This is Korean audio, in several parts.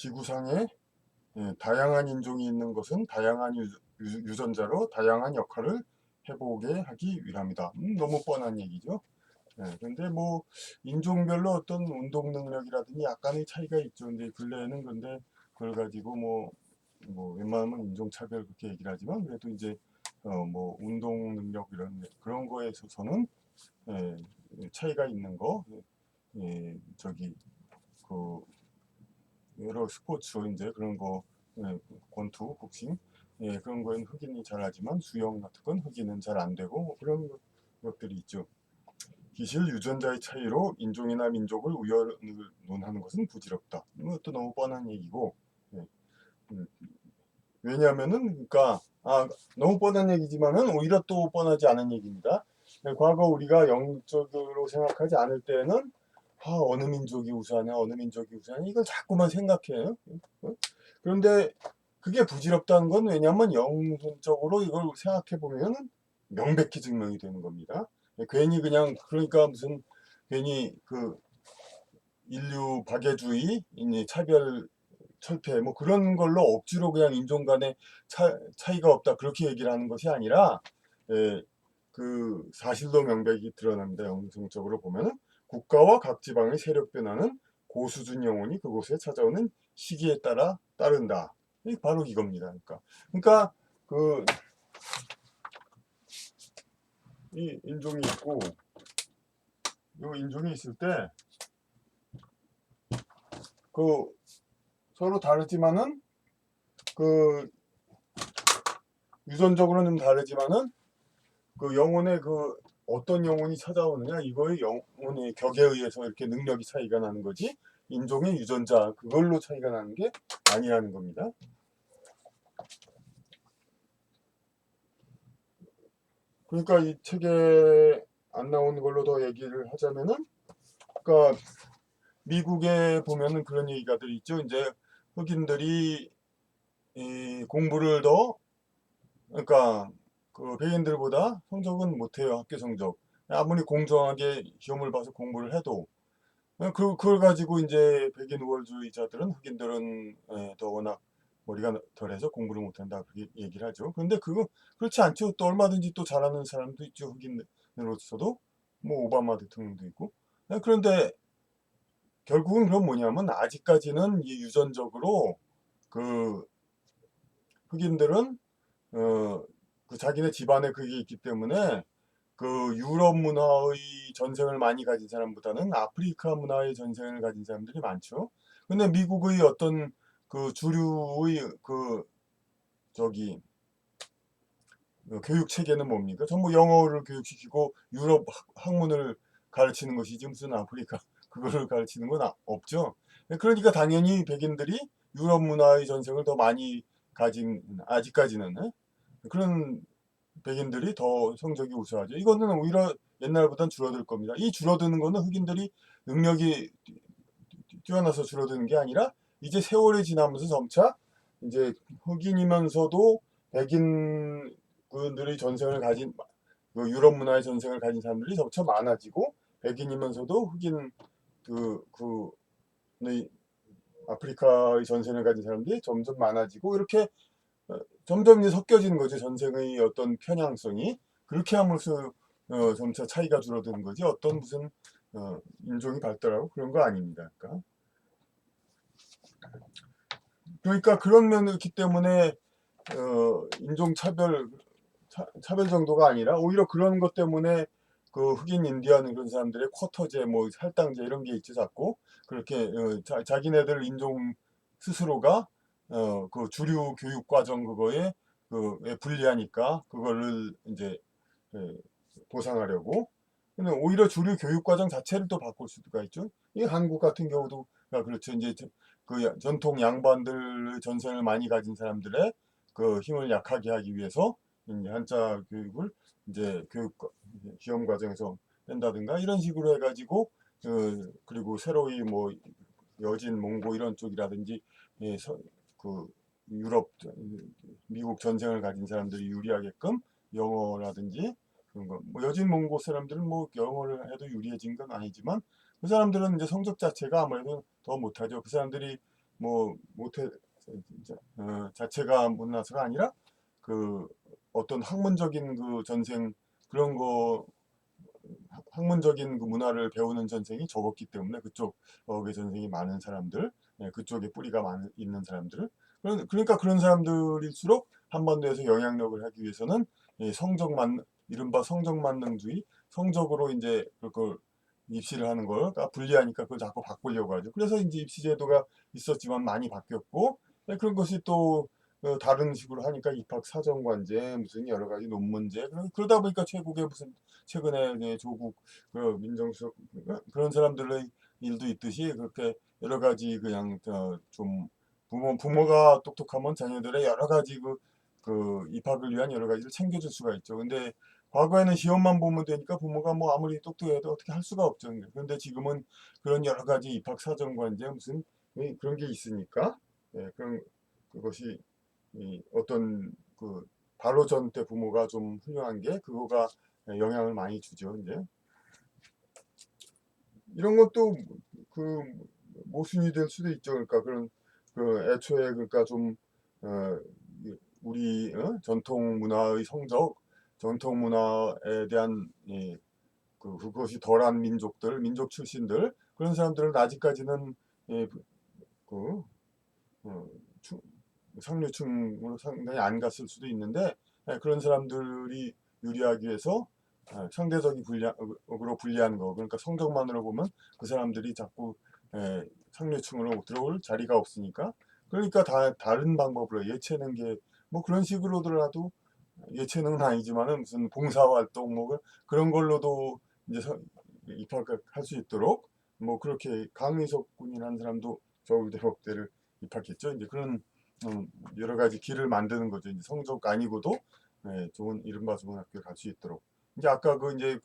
지구상에 예, 다양한 인종이 있는 것은 다양한 유, 유, 전자로 다양한 역할을 해보게 하기 위함이다. 음, 너무 뻔한 얘기죠. 예, 근데 뭐 인종별로 어떤 운동 능력이라든지 약간의 차이가 있죠. 근데 근래에는 근데 그걸 가지고 뭐, 뭐 웬만하면 인종차별 그렇게 얘기를 하지만 그래도 이제 어, 뭐 운동 능력 이런 그런 거에 있어서는 예, 차이가 있는 거, 예, 저기 그 여러 스포츠 이제 그런 거 예, 권투, 복싱 예, 그런 거는 흑인이 잘하지만 수영 같은 건 흑인은 잘 안 되고 뭐 그런 것- 것들이 있죠. 기실 유전자의 차이로 인종이나 민족을 우연을 논하는 것은 부질없다. 이것도 너무 뻔한 얘기고 예. 음, 왜냐하면은 그러니까 아, 너무 뻔한 얘기지만은 오히려 또 뻔하지 않은 얘기입니다. 네, 과거 우리가 영적으로 생각하지 않을 때는 아, 어느 민족이 우수하냐, 어느 민족이 우수하냐 이걸 자꾸만 생각해요. 어? 그런데 그게 부질없다는 건 왜냐하면 영혼적으로 이걸 생각해 보면 명백히 증명이 되는 겁니다. 괜히 그냥 그러니까 무슨 괜히 그 인류 박애주의, 이 차별 철폐 뭐 그런 걸로 억지로 그냥 인종 간의 차, 차이가 없다 그렇게 얘기를 하는 것이 아니라 예, 그 사실도 명백히 드러납니다. 영성적으로 보면은 국가와 각 지방의 세력 변화는 고수준 영혼이 그곳에 찾아오는 시기에 따라 따른다. 이 바로 이겁니다. 그러니까, 그러니까 그 이 인종이 있고 이 인종이 있을 때 그 서로 다르지만은 그 유전적으로는 다르지만은 그 영혼의 그 어떤 영혼이 찾아오느냐 이거의 영혼의 격에 의해서 이렇게 능력이 차이가 나는 거지 인종의 유전자 그걸로 차이가 나는 게 아니라는 겁니다. 그러니까 이 책에 안 나오는 걸로 더 얘기를 하자면은 그러니까 미국에 보면은 그런 얘기가 들 있죠. 이제 흑인들이 이 공부를 더 그러니까 그 백인들보다 성적은 못해요 학교 성적 아무리 공정하게 시험을 봐서 공부를 해도 그 그걸 가지고 이제 백인 우월주의자들은 흑인들은 예, 더 워낙 머리가 덜해서 공부를 못한다 그렇게 얘기를 하죠. 그런데 그거 그렇지 않죠. 또 얼마든지 또 잘하는 사람도 있죠 흑인으로서도 뭐 오바마 대통령도 있고 예, 그런데 결국은 그건 뭐냐면 아직까지는 이 유전적으로 그 흑인들은 어, 그 자기네 집안에 그게 있기 때문에 그 유럽 문화의 전생을 많이 가진 사람보다는 아프리카 문화의 전생을 가진 사람들이 많죠. 근데 미국의 어떤 그 주류의 그 저기 어, 교육 체계는 뭡니까? 전부 영어를 교육시키고 유럽 학- 학문을 가르치는 것이지 무슨 아프리카 그거를 가르치는 건 아- 없죠. 그러니까 당연히 백인들이 유럽 문화의 전생을 더 많이 가진 아직까지는 예? 그런 백인들이 더 성적이 우수하죠. 이거는 오히려 옛날보단 줄어들 겁니다. 이 줄어드는 거는 흑인들이 능력이 뛰어나서 줄어드는 게 아니라 이제 세월이 지나면서 점차 이제 흑인이면서도 백인들의 전생을 가진 그 유럽 문화의 전생을 가진 사람들이 점차 많아지고 백인이면서도 흑인 그, 그, 의 아프리카의 전생을 가진 사람들이 점점 많아지고 이렇게 어, 점점 이제 섞여지는 거죠. 전생의 어떤 편향성이 그렇게 함으로써 어, 점차 차이가 줄어드는 거지 어떤 무슨 어, 인종이 발달하고 그런 거 아닙니다. 그러니까, 그러니까 그런 면이 있기 때문에 어, 인종 차별 차, 차별 정도가 아니라 오히려 그런 것 때문에 그 흑인 인디언 그런 사람들의 쿼터제 뭐 할당제 이런 게 있지 자꾸 그렇게 어, 자, 자기네들 인종 스스로가 어, 그 주류 교육 과정 그거에 그에 불리하니까 그거를 이제 예, 보상하려고 근데 오히려 주류 교육 과정 자체를 또 바꿀 수가 있죠. 이 한국 같은 경우도 그렇죠. 이제 저- 그 야- 전통 양반들 전생을 많이 가진 사람들의 그 힘을 약하게 하기 위해서 이제 한자 교육을 이제 교육 시험 과정에서 뺀다든가 이런 식으로 해가지고 그 그리고 새로이 뭐 여진 몽고 이런 쪽이라든지 예, 서- 그 유럽 미국 전생을 가진 사람들이 유리하게끔 영어라든지 그런 거. 뭐 여진 몽고 사람들은 뭐 영어를 해도 유리해진 건 아니지만 그 사람들은 이제 성적 자체가 아무래도 더 못하죠. 그 사람들이 뭐 못해 자- 어, 자체가 못나서가 아니라 그 어떤 학문적인 그 전생 그런 거 학- 학문적인 그 문화를 배우는 전생이 적었기 때문에 그쪽 어의 전생이 많은 사람들 예, 그쪽에 뿌리가 많, 있는 사람들 그런- 그러니까 그런 사람들일수록 한반도에서 영향력을 하기 위해서는 이 성적 만 이른바 성적 만능주의 성적으로 이제 그걸 입시를 하는 걸 아, 불리하니까 그걸 자꾸 바꾸려고 하죠. 그래서 이제 입시 제도가 있었지만 많이 바뀌었고 예, 그런 것이 또 어, 다른 식으로 하니까 입학 사정관제 무슨 여러 가지 논문제 그러- 그러다 보니까 최국에 무슨 최근에 조국 그 민정수석 그런 사람들의 일도 있듯이 그렇게 여러 가지 그냥 어, 좀 부모 부모가 똑똑하면 자녀들의 여러 가지 그, 그 입학을 위한 여러 가지를 챙겨줄 수가 있죠. 근데 과거에는 시험만 보면 되니까 부모가 뭐 아무리 똑똑해도 어떻게 할 수가 없죠. 그런데 지금은 그런 여러 가지 입학 사정관제 무슨 예, 그런 게 있으니까 예, 그런 그것이 이 어떤 그 바로 전 때 부모가 좀 훌륭한 게 그거가 영향을 많이 주죠. 이제 이런 것도 그 모순이 될 수도 있죠. 그러니까 그런 그 애초에 그러니까 좀 어, 이- 우리 어? 전통 문화의 성적, 전통 문화에 대한 이, 그 그것이 덜한 민족들, 민족 출신들 그런 사람들은 아직까지는 예, 그 어, 추- 상류층으로 상당히 안 갔을 수도 있는데 예, 그런 사람들이 유리하기 위해서 예, 상대적인 불리으로 불리한 거 그러니까 성적만으로 보면 그 사람들이 자꾸 예, 상류층으로 들어올 자리가 없으니까 그러니까 다 다른 방법으로 예체능 게뭐 그런 식으로더라도 예체능은 아니지만은 무슨 봉사활동 뭐 그- 그런 걸로도 이제 서- 입학할 수 있도록 뭐 그렇게 강의석 군이라는 사람도 서울대법대를 입학했죠. 이제 그런 음, 여러 가지 길을 만드는 거죠. 이제 성적 아니고도 예, 좋은 이른바 좋은 학교를 갈수 있도록. 이제 아까 그 이제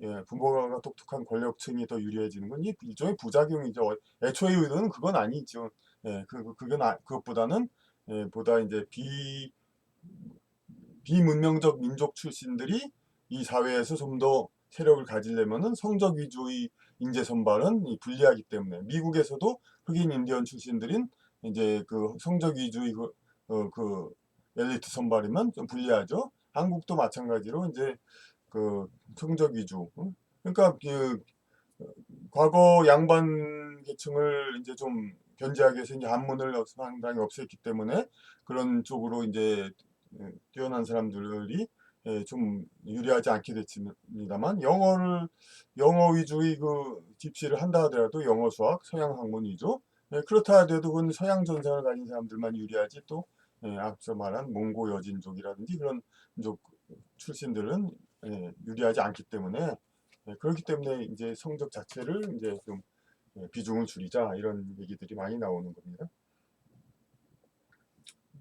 예, 부모가 똑똑한 권력층이 더 유리해지는 건 이- 일종의 부작용이죠. 애초의 의도는 그건 아니죠. 예, 그, 그- 그건 아, 그것보다는 예, 보다 이제 비 비문명적 민족 출신들이 이 사회에서 좀 더 세력을 가지려면은 성적 위주의 인재 선발은 이 불리하기 때문에 미국에서도 흑인 인디언 출신들인 이제 그 성적 위주의 그, 어, 그 엘리트 선발이면 좀 불리하죠. 한국도 마찬가지로 이제 그 성적 위주. 어? 그러니까 그 어, 과거 양반 계층을 이제 좀 견제하기 위해서 이제 한문을 상당히 없앴기 때문에 그런 쪽으로 이제 예, 뛰어난 사람들이 예, 좀 유리하지 않게 됐습니다만 영어를 영어 위주의 그 집시를 한다 하더라도 영어 수학 서양 학문 위주 예, 그렇다 하더라도 그건 서양 전생을 가진 사람들만 유리하지 또 예, 앞서 말한 몽고 여진족이라든지 그런 민족 출신들은 예, 유리하지 않기 때문에 예, 그렇기 때문에 이제 성적 자체를 이제 좀 예, 비중을 줄이자 이런 얘기들이 많이 나오는 겁니다.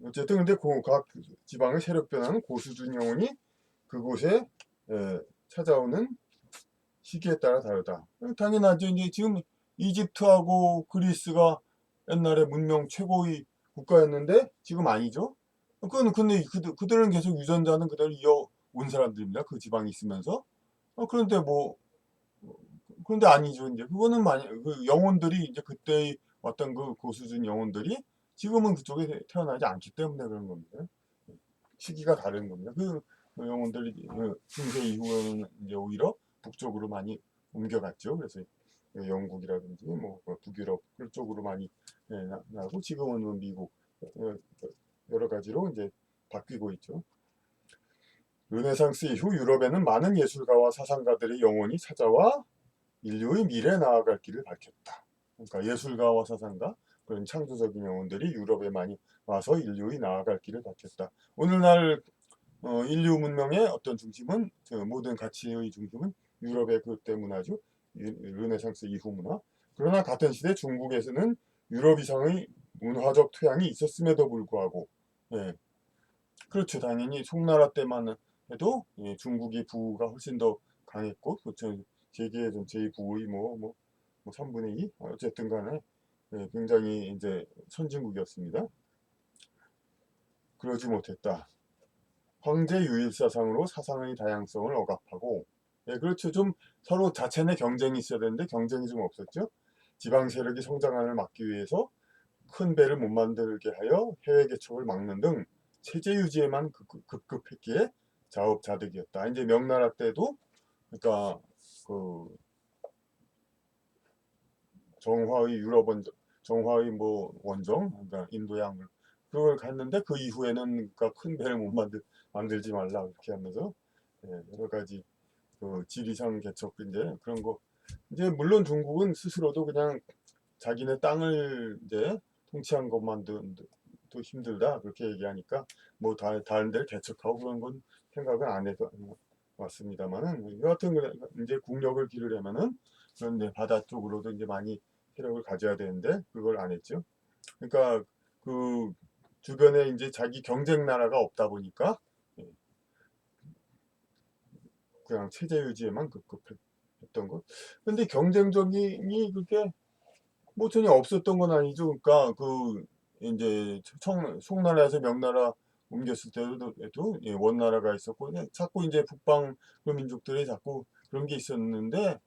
어쨌든 근데 그각 지방의 세력 변화는 고수준 영혼이 그곳에 에, 찾아오는 시기에 따라 다르다. 당연하죠. 이제 지금 이집트하고 그리스가 옛날에 문명 최고의 국가였는데 지금 아니죠. 그건 근데 그들, 그들은 계속 유전자는 그대로 이어 온 사람들입니다. 그 지방에 있으면서. 어, 그런데 뭐 그런데 아니죠. 이제 그거는 만약 그 영혼들이 이제 그때의 어떤 그 고수준 영혼들이 지금은 그쪽에 태어나지 않기 때문에 그런 겁니다. 시기가 다른 겁니다. 그 영혼들이 그 중세 이후에는 이제 오히려 북쪽으로 많이 옮겨갔죠. 그래서 영국이라든지 뭐 북유럽 그쪽으로 많이 예, 나- 나고 지금은 뭐 미국 어, 여러 가지로 이제 바뀌고 있죠. 르네상스 이후 유럽에는 많은 예술가와 사상가들의 영혼이 찾아와 인류의 미래에 나아갈 길을 밝혔다. 그러니까 예술가와 사상가 그런 창조적인 영혼들이 유럽에 많이 와서 인류의 나아갈 길을 밝혔다. 오늘날 어, 인류 문명의 어떤 중심은 저 모든 가치의 중심은 유럽의 그때 문화죠. 유- 르네상스 이후 문화. 그러나 같은 시대 중국에서는 유럽 이상의 문화적 토양이 있었음에도 불구하고 예. 그렇죠. 당연히 송나라 때만 해도 예, 중국이 부가 훨씬 더 강했고 그렇죠. 세계 전체의 부의 뭐, 뭐, 뭐 3분의 2 어쨌든 간에 예, 굉장히 이제 선진국이었습니다. 그러지 못했다. 황제 유일 사상으로 사상의 다양성을 억압하고 예, 그렇죠. 좀 서로 자체 내 경쟁이 있어야 되는데 경쟁이 좀 없었죠. 지방 세력이 성장함을 막기 위해서 큰 배를 못 만들게 하여 해외 개척을 막는 등 체제 유지에만 급- 급급했기에 자업자득이었다. 이제 명나라 때도 그러니까 그 정화의 유럽 원정, 정화의 뭐 원정, 그러니까 인도양 그걸 갔는데 그 이후에는 그러니까 큰 배를 못 만들 만들지 말라 그렇게 하면서 예, 여러 가지 그 지리상 개척 이제 그런 거 이제 물론 중국은 스스로도 그냥 자기네 땅을 이제 통치한 것만도 또 힘들다 그렇게 얘기하니까 뭐 다, 다른 데를 개척하고 그런 건 생각은 안 해도 왔습니다만은 여하튼 이제 국력을 기르려면은 그런 이제 바다 쪽으로도 이제 많이 세력을 가져야 되는데 그걸 안 했죠. 그러니까 그 주변에 이제 자기 경쟁 나라가 없다 보니까 예, 그냥 체제 유지에만 급급했던 것. 근데 경쟁적이 그렇게 뭐 전혀 없었던 건 아니죠. 그러니까 그 이제 청, 송나라에서 명나라 옮겼을 때도 예, 원나라가 있었고 그냥 자꾸 이제 북방 그 민족들이 자꾸 그런 게 있었는데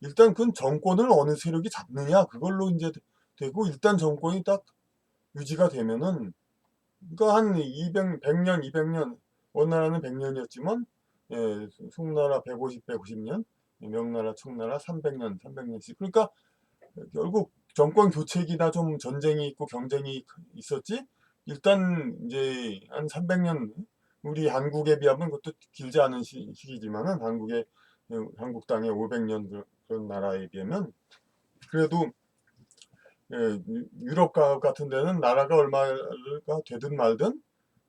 일단 그 정권을 어느 세력이 잡느냐 그걸로 이제 되고 일단 정권이 딱 유지가 되면은 그러니까 한 200, 100년, 200년 원나라는 100년이었지만 예, 송나라 150, 150년, 명나라, 청나라 300년, 300년씩. 그러니까 결국 정권 교체기나 좀 전쟁이 있고 경쟁이 있었지 일단 이제 한 300년 우리 한국에 비하면 그것도 길지 않은 시, 시기지만은 한국의 한국 땅에 500년 그런- 나라에 비하면 그래도 예, 유- 유럽 가- 같은 데는 나라가 얼마가 되든 말든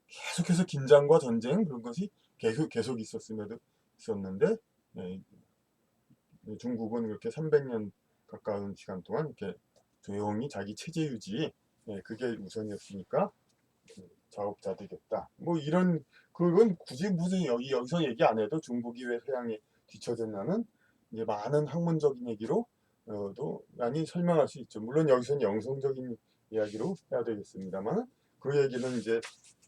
계속해서 긴장과 전쟁 그런 것이 계속 계속 있었음에도 있었는데 예, 중국은 그렇게 300년 가까운 시간 동안 이렇게 조용히 자기 체제 유지 예, 그게 우선이었으니까 자업자득이었다. 뭐 이런 그건 굳이 무슨 여기 여기서 얘기 안 해도 중국이 왜 서양에 뒤처졌나는 이제 많은 학문적인 얘기로 어도 많이 설명할 수 있죠. 물론 여기서는 영성적인 이야기로 해야 되겠습니다.만 그 얘기는 이제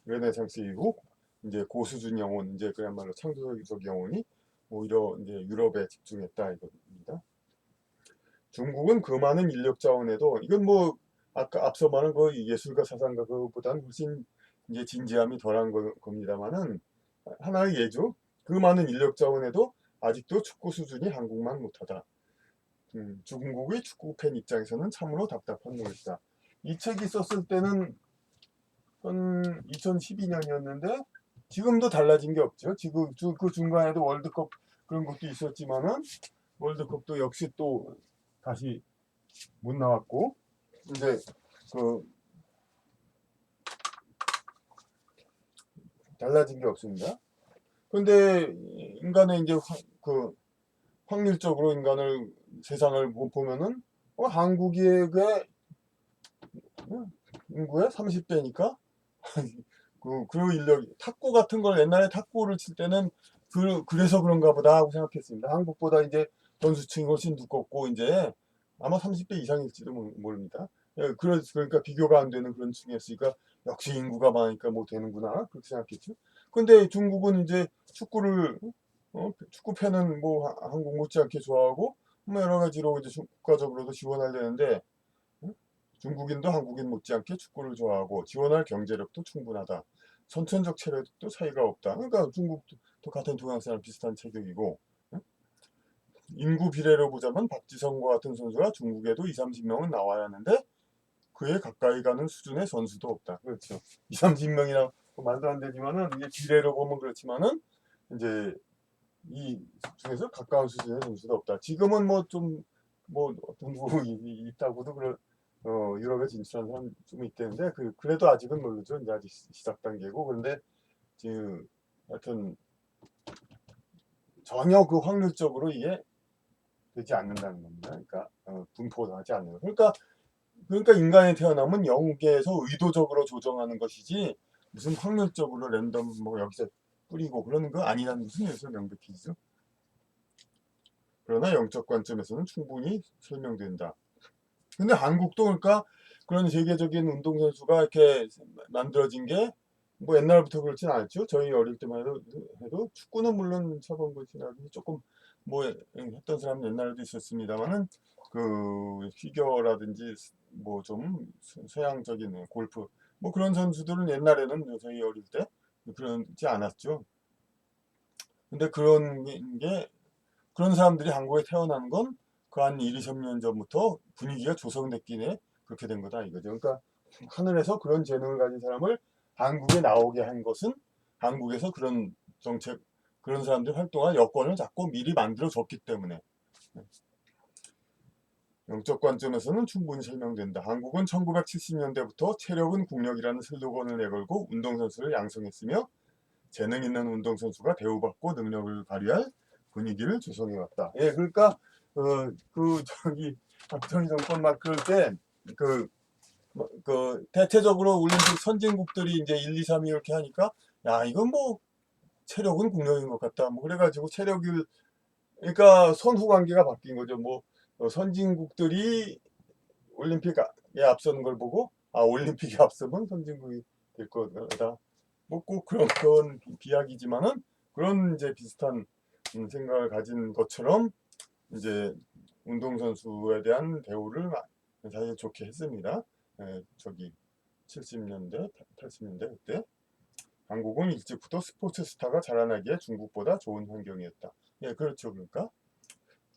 르네상스 이후 이제 고수준 영혼 이제 그야말로 창조적 영혼이 오히려 이제 유럽에 집중했다 이겁니다. 중국은 그 많은 인력 자원에도 이건 뭐 아까 앞서 말한 그 예술가 사상가 그보다는 훨씬 이제 진지함이 덜한 거- 겁니다만은 하나의 예죠. 그 많은 인력 자원에도 아직도 축구 수준이 한국만 못하다. 음, 중국의 축구 팬 입장에서는 참으로 답답한 노릇이다. 이 책이 썼을 때는 한 2012년이었는데 지금도 달라진 게 없죠. 지금 주- 그 중간에도 월드컵 그런 것도 있었지만은 월드컵도 역시 또 다시 못 나왔고 이제 그 달라진 게 없습니다. 근데 인간의 이제 확- 그 확률적으로 인간을 세상을 보- 보면은 어, 한국의 그 인구의 30배니까 그, 그 인력 탁구 같은 걸 옛날에 탁구를 칠 때는 그, 그래서 그런가 보다 하고 생각했습니다. 한국보다 이제 전수층이 훨씬 두껍고 이제 아마 30배 이상일지도 모릅니다. 예, 그러니까 비교가 안 되는 그런 층이었으니까 역시 인구가 많으니까 뭐 되는구나 그렇게 생각했죠. 근데 중국은 이제 축구를 어, 축구 팬은 뭐 하- 한국 못지않게 좋아하고 뭐 여러 가지로 이제 중- 국가적으로도 지원할 되는데 응? 중국인도 한국인 못지않게 축구를 좋아하고 지원할 경제력도 충분하다. 선천적 체력도 차이가 없다. 그러니까 중국도 또 같은 동양사람 비슷한 체격이고 응? 인구 비례로 보자면 박지성과 같은 선수가 중국에도 2, 30명은 나와야 하는데 그에 가까이 가는 수준의 선수도 없다. 그렇죠. 2, 30명이나 말도 안 되지만은 이게 비례로 보면 그렇지만은 이제 이 중에서 가까운 수준의 선수도 없다. 지금은 뭐 좀뭐 부분이 있다고도 그런 어 유럽에 진출한 사람 좀 있대는데 그 그래도 아직은 모르죠. 이제 아직 시- 시작 단계고 그런데 지금 하여튼 전혀 그 확률적으로 이게 되지 않는다는 겁니다. 그러니까 어, 분포하지 않는. 그러니까 그러니까 인간이 태어나면 영계에서 의도적으로 조정하는 것이지 무슨 확률적으로 랜덤 뭐 여기서 뿌리고 그러는 거 아니라는 것은 여기서 명백히죠. 그러나 영적 관점에서는 충분히 설명된다. 근데 한국도 그러니까 그런 세계적인 운동선수가 이렇게 만들어진 게 뭐 옛날부터 그렇진 않았죠. 저희 어릴 때만 해도, 해도 축구는 물론 것이나 조금 뭐 했던 사람은 옛날에도 있었습니다만은 그 피겨라든지 뭐 좀 서양적인 골프 뭐 그런 선수들은 옛날에는 저희 어릴 때 그러지 않았죠. 근데 그런 게 그런 사람들이 한국에 태어난 건 그 한 1, 2, 3년 전부터 분위기가 조성됐기에 그렇게 된 거다 이거죠. 그러니까 하늘에서 그런 재능을 가진 사람을 한국에 나오게 한 것은 한국에서 그런 정책 그런 사람들 활동할 여건을 자꾸 미리 만들어 줬기 때문에 영적 관점에서는 충분히 설명된다. 한국은 1970년대부터 체력은 국력이라는 슬로건을 내걸고 운동선수를 양성했으며 재능 있는 운동선수가 대우받고 능력을 발휘할 분위기를 조성해왔다. 예, 그러니까 어, 그 저기 박정희 정권 막 그럴 때그 뭐, 그 대체적으로 올림픽 선진국들이 이제 1, 2, 3위 이렇게 하니까 야 이건 뭐 체력은 국력인 것 같다. 뭐 그래가지고 체력을 그러니까 선후 관계가 바뀐 거죠. 뭐 어, 선진국들이 올림픽에 앞서는 걸 보고 아 올림픽에 앞서면 선진국이 될 거다. 뭐 꼭 그런 그런 비약이지만은 그런 이제 비슷한 음, 생각을 가진 것처럼 이제 운동선수에 대한 대우를 마- 사실 좋게 했습니다. 에, 저기 70년대, 80년대 그때 한국은 일찍부터 스포츠 스타가 자라나기에 중국보다 좋은 환경이었다. 예, 그렇죠. 그러니까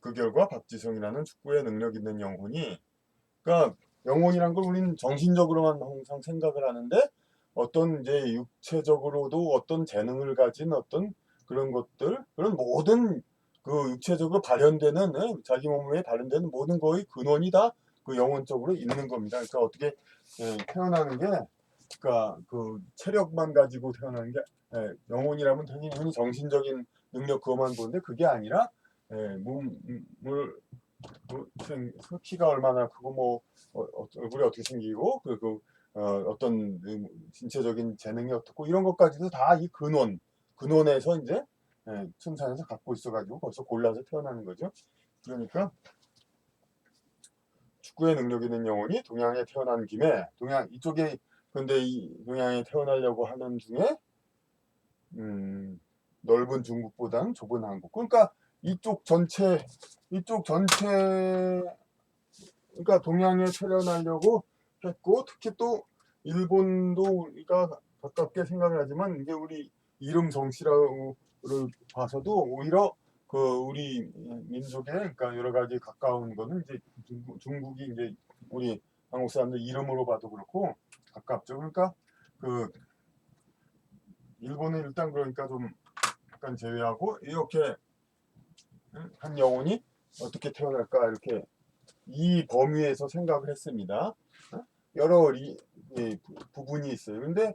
그 결과 박지성이라는 축구에 능력 있는 영혼이 그러니까 영혼이란 걸 우리는 정신적으로만 항상 생각을 하는데 어떤 이제 육체적으로도 어떤 재능을 가진 어떤 그런 것들 그런 모든 그 육체적으로 발현되는 예, 자기 몸에 발현되는 모든 거의 근원이 다 그 영혼적으로 있는 겁니다. 그러니까 어떻게 예, 태어나는 게 그러니까 그 체력만 가지고 태어나는 게 예, 영혼이라면 당연히 정신적인 능력 그것만 보는데 그게 아니라 예, 몸을 그 생- 그 키가 얼마나 크고 뭐 어, 어, 얼굴이 어떻게 생기고 그, 그 어, 어떤 음, 신체적인 재능이 어떻고 이런 것까지도 다 이 근원 근원에서 이제 예, 천상에서 갖고 있어가지고 벌써 골라서 태어나는 거죠. 그러니까 축구의 능력 있는 영혼이 동양에 태어난 김에 동양 이쪽에 근데 이 동양에 태어나려고 하는 중에 음, 넓은 중국보다는 좁은 한국. 그러니까 이쪽 전체 이쪽 전체 그러니까 동양에 태어나려고 했고 특히 또 일본도 우리가 가깝게 생각을 하지만 이게 우리 이름 정치라고 봐서도 오히려 그 우리 민족의 그러니까 여러 가지 가까운 거는 이제 중국, 중국 이 이제 우리 한국 사람들 이름으로 봐도 그렇고 가깝죠. 그러니까 그 일본은 일단 그러니까 좀 약간 제외하고 이렇게 한 영혼이 어떻게 태어날까 이렇게 이 범위에서 생각을 했습니다. 어? 여러 리, 예, 부- 부분이 있어요. 근데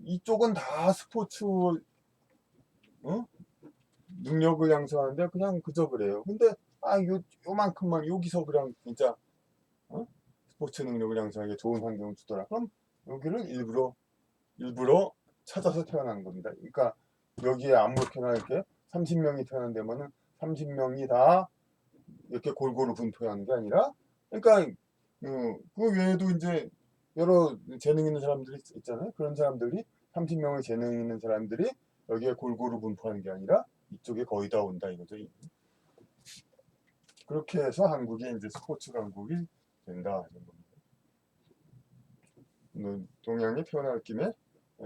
이쪽은 다 스포츠 어? 능력을 양성하는데 그냥 그저 그래요. 근데 아 요, 요만큼만 여기서 그냥 진짜 어? 스포츠 능력을 양성하기 좋은 환경을 주더라. 그럼 여기를 일부러 일부러 찾아서 태어난 겁니다. 그러니까 여기에 아무렇게나 이렇게 30명이 태어난다면은 30명이 다 이렇게 골고루 분포하는 게 아니라 그러니까 어, 그 외에도 이제 여러 재능 있는 사람들이 있- 있잖아요. 그런 사람들이 30명의 재능 있는 사람들이 여기에 골고루 분포하는 게 아니라 이쪽에 거의 다 온다 이거죠. 그렇게 해서 한국이 이제 스포츠 강국이 된다. 뭐 동양에 태어날 김에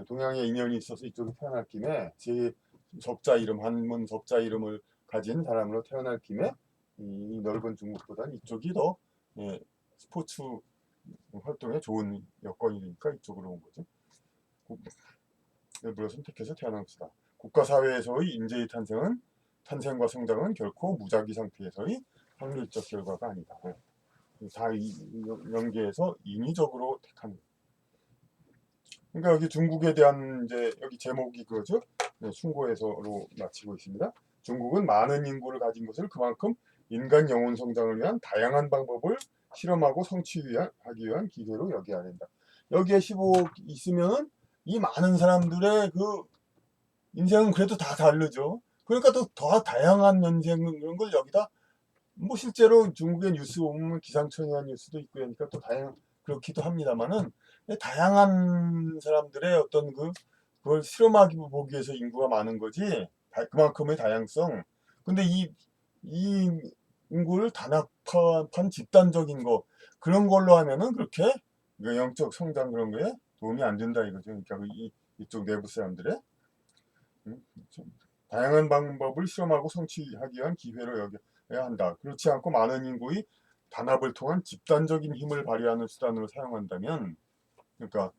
동양에 인연이 있어서 이쪽에 태어날 김에 제 적자 이름 한문 적자 이름을 가진 사람으로 태어날 김에 이 넓은 중국보다는 이쪽이 더 예, 스포츠 활동에 좋은 여건이니까 이쪽으로 온 거죠. 국- 일부러 선택해서 태어난 것이다. 국가사회에서의 인재의 탄생은 탄생과 성장은 결코 무작위 상태에서의 확률적 결과가 아니다. 다 연계해서 인위적으로 택한. 그러니까 여기 중국에 대한 이제 여기 제목이 그거죠. 네, 충고에서로 마치고 있습니다. 중국은 많은 인구를 가진 것을 그만큼 인간 영혼 성장을 위한 다양한 방법을 실험하고 성취하기 위한, 기회로 여겨야 된다. 여기에 15억 있으면 이 많은 사람들의 그 인생은 그래도 다 다르죠. 그러니까 또 더 다양한 인생 그런 걸 여기다 뭐 실제로 중국의 뉴스 보면 기상천외한 뉴스도 있고 그러니까 또 다양 그렇기도 합니다만은 다양한 사람들의 어떤 그 그걸 실험하기 보기 위해서 인구가 많은 거지 다- 그만큼의 다양성. 근데 이 이 인구를 단합한 집단적인 거 그런 걸로 하면은 그렇게 그 영적 성장 그런 거에 도움이 안 된다 이거죠. 그러니까 그 이, 이쪽 내부 사람들의 음, 좀 다양한 방법을 실험하고 성취하기 위한 기회로 여겨야 한다. 그렇지 않고 많은 인구의 단합을 통한 집단적인 힘을 발휘하는 수단으로 사용한다면, 그러니까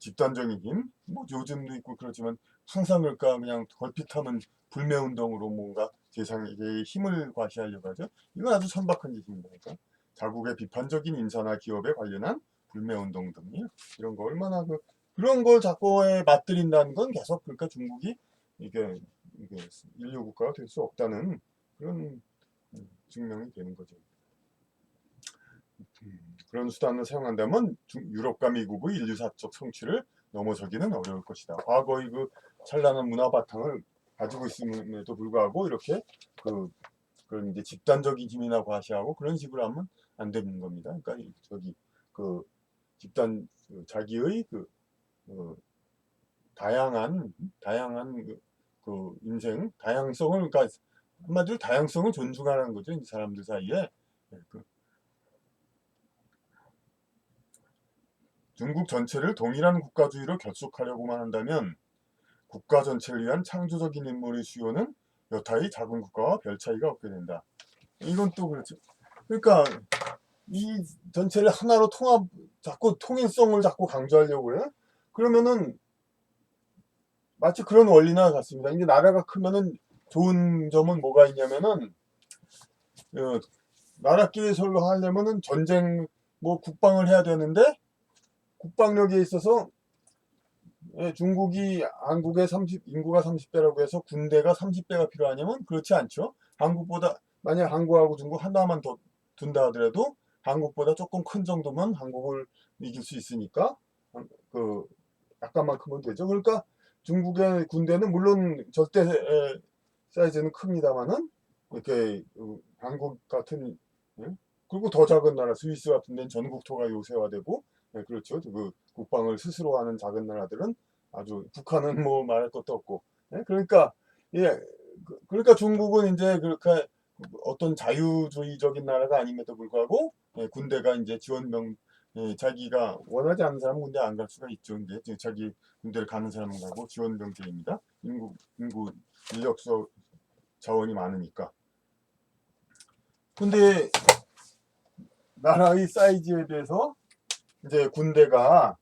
집단적인 힘, 뭐 요즘도 있고 그렇지만 항상 그럴까 그냥 걸핏하면 불매운동으로 뭔가 세상에게 힘을 과시하려고 하죠. 이건 아주 천박한 짓입니다. 그러니까 자국의 비판적인 인사나 기업에 관련한 불매운동 등 이런 거 얼마나 그 그런 걸 자꾸에 맞들인다는 건 계속 그러니까 중국이 이게 이게 인류 국가가 될 수 없다는 그런 음, 증명이 되는 거죠. 음, 그런 수단을 사용한다면 중- 유럽과 미국의 인류사적 성취를 넘어서기는 어려울 것이다. 과거의 그 찬란한 문화 바탕을 가지고 있음에도 불구하고 이렇게 그 그런 이제 집단적인 힘이나 과시하고 그런 식으로 하면 안 되는 겁니다. 그러니까 이- 저기 그 집단 그 자기의 그 어, 다양한 다양한 그, 그 인생 다양성을 그러니까 한마디로 다양성을 존중하는 거죠. 이 사람들 사이에 네, 그 중국 전체를 동일한 국가주의로 결속하려고만 한다면 국가 전체를 위한 창조적인 인물의 수요는 여타의 작은 국가와 별 차이가 없게 된다. 이건 또 그렇죠. 그러니까 이 전체를 하나로 통합, 자꾸 통일성을 자꾸 강조하려고 해요. 그러면은 마치 그런 원리나 같습니다. 이제 나라가 크면은 좋은 점은 뭐가 있냐면은 어, 나라끼리 서로 하려면은 전쟁 뭐 국방을 해야 되는데 국방력에 있어서 예, 중국이 한국의 30 인구가 30배라고 해서 군대가 30배가 필요하냐면 그렇지 않죠. 한국보다 만약 한국하고 중국 하나만 더 둔다 하더라도 한국보다 조금 큰 정도면 한국을 이길 수 있으니까 그 약간만 크면 되죠. 그러니까 중국의 군대는 물론 절대 에, 사이즈는 큽니다만은 이렇게 어, 한국 같은 예? 그리고 더 작은 나라 스위스 같은 데는 전국토가 요새화되고 예, 그렇죠. 그 국방을 스스로 하는 작은 나라들은 아주 북한은 뭐 말할 것도 없고 예? 그러니까 예 그- 그러니까 중국은 이제 그렇게 어떤 자유주의적인 나라가 아님에도 불구하고 예, 군대가 이제 지원병 예, 자기가 원하지 않는 사람은 군대 안 갈 수가 있죠. 이제 자기 군대를 가는 사람은 가고 지원병제입니다. 인구 인구 인력서 자원이 많으니까. 근데 나라의 사이즈에 비해서 이제 군대가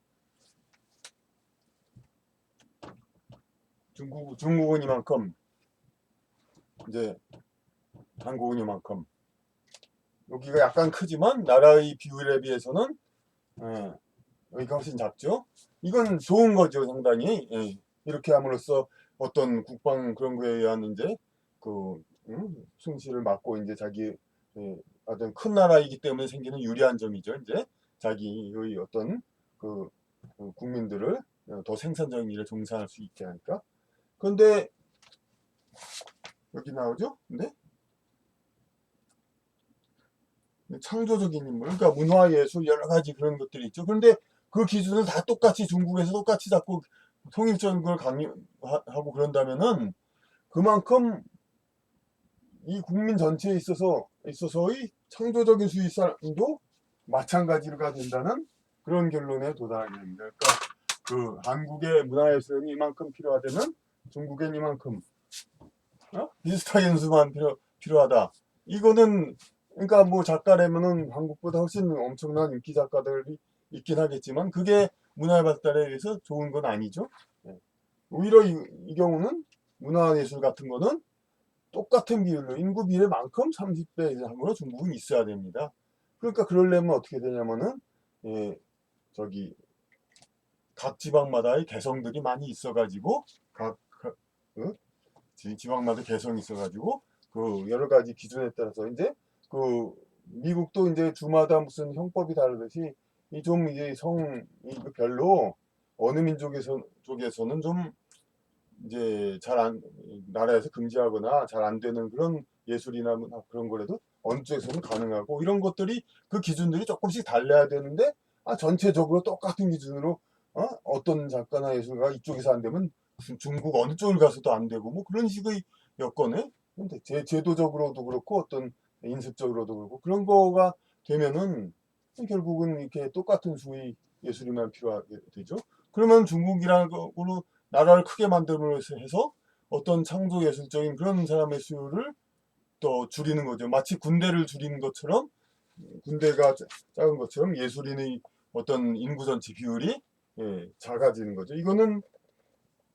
중국 중국은 이만큼 이제 한국은 이만큼 여기가 약간 크지만 나라의 비율에 비해서는 예, 여기가 훨씬 작죠. 이건 좋은 거죠 상당히 예, 이렇게 함으로써 어떤 국방 그런 거에 의한 이제 그 음, 승시를 막고 이제 자기 예, 어떤 큰 나라이기 때문에 생기는 유리한 점이죠. 이제 자기의 어떤 그, 그 국민들을 더 생산적인 일에 종사할 수 있게 하니까. 그런데 여기 나오죠? 근데 창조적인 인물, 그러니까 문화, 예술 여러 가지 그런 것들이 있죠. 그런데 그 기준을 다 똑같이 중국에서 똑같이 자꾸 통일적인 걸 강요하고 그런다면은 그만큼 이 국민 전체에 있어서 있어서의 창조적인 수익성도 마찬가지가 된다는 그런 결론에 도달하게 됩니다. 그러니까 그 한국의 문화예술이 이만큼 필요하다면 중국엔 이만큼 어? 비슷한 연수만 필요 필요하다. 이거는 그러니까 뭐 작가라면은 한국보다 훨씬 엄청난 인기 작가들이 있긴 하겠지만 그게 문화의 발달에 의해서 좋은 건 아니죠. 예. 오히려 이, 이 경우는 문화예술 같은 거는 똑같은 비율로 인구 비례만큼 30배 이상으로 중국은 있어야 됩니다. 그러니까 그러려면 어떻게 되냐면은 예, 저기 각 지방마다의 개성들이 많이 있어가지고 각, 지- 지방마다 개성이 있어가지고 그 여러 가지 기준에 따라서 이제 그 미국도 이제 주마다 무슨 형법이 다르듯이 이 좀 이제 성 이거 별로 어느 민족에서 쪽에서는 좀 이제 잘 안 나라에서 금지하거나 잘 안 되는 그런 예술이나 문화 그런 거라도 어느 쪽에서는 가능하고 이런 것들이 그 기준들이 조금씩 달라야 되는데 아 전체적으로 똑같은 기준으로 어? 어떤 작가나 예술가 이쪽에서 안 되면 중- 중국 어느 쪽을 가서도 안 되고 뭐 그런 식의 여건에 근데 제, 제도적으로도 그렇고 어떤 인습적으로도 그렇고 그런 거가 되면은 결국은 이렇게 똑같은 수의 예술이만 필요하게 되죠. 그러면 중국이라는 나라를 크게 만들면서 해서 어떤 창조 예술적인 그런 사람의 수요를 또 줄이는 거죠. 마치 군대를 줄이는 것처럼 군대가 자- 작은 것처럼 예술인의 어떤 인구 전체 비율이 예, 작아지는 거죠. 이거는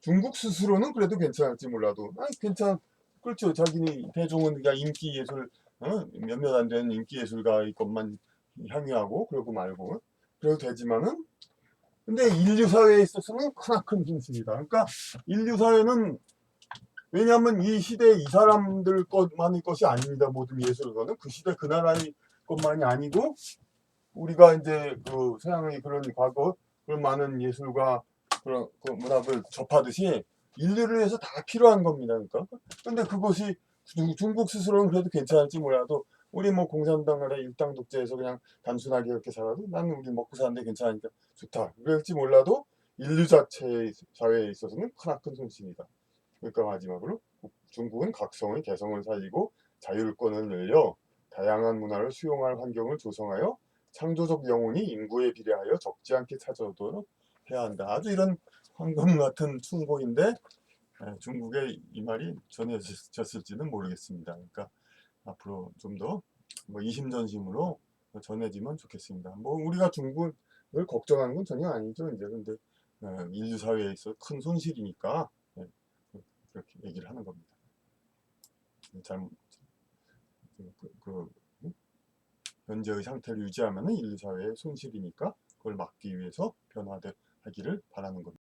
중국 스스로는 그래도 괜찮을지 몰라도 아니 괜찮 그렇죠. 자기니 대중은 그냥 인기 예술 어? 몇몇 안 되는 인기 예술가의 것만 향유하고 그러고 말고 그래도 되지만은 근데 인류 사회에 있어서는 크나큰 힘입니다. 그러니까 인류 사회는 왜냐하면 이 시대 이 사람들 것만의 것이 아닙니다. 모든 예술가는 그 시대 그 나라의 것만이 아니고 우리가 이제 그 서양의 그런 과거 그런 많은 예술과 그런 그 문학을 접하듯이 인류를 위해서 다 필요한 겁니다. 그러니까 근데 그것이 중- 중국 스스로는 그래도 괜찮을지 몰라도 우리 뭐 공산당 아래 일당 독재에서 그냥 단순하게 이렇게 살아도 나는 우리 먹고 사는데 괜찮으니까 좋다. 그럴지 몰라도 인류 자체의 사회에 있어서는 크나큰 손실이다. 그러니까 마지막으로 중국은 각성의 개성을 살리고 자율권을 늘려 다양한 문화를 수용할 환경을 조성하여 창조적 영혼이 인구에 비례하여 적지 않게 찾아오도록 해야 한다. 아주 이런 황금 같은 충고인데 에, 중국의 이 말이 전해졌을지는 모르겠습니다. 그러니까 앞으로 좀 더 뭐 이심전심으로 전해지면 좋겠습니다. 뭐 우리가 중국을 걱정하는 건 전혀 아니죠. 이제 근데 에, 인류 사회에 있어 큰 손실이니까 예, 그렇게 얘기를 하는 겁니다. 잘, 그, 그, 그, 현재의 상태를 유지하면 인류 사회의 손실이니까 그걸 막기 위해서 변화 하기를 바라는 겁니다.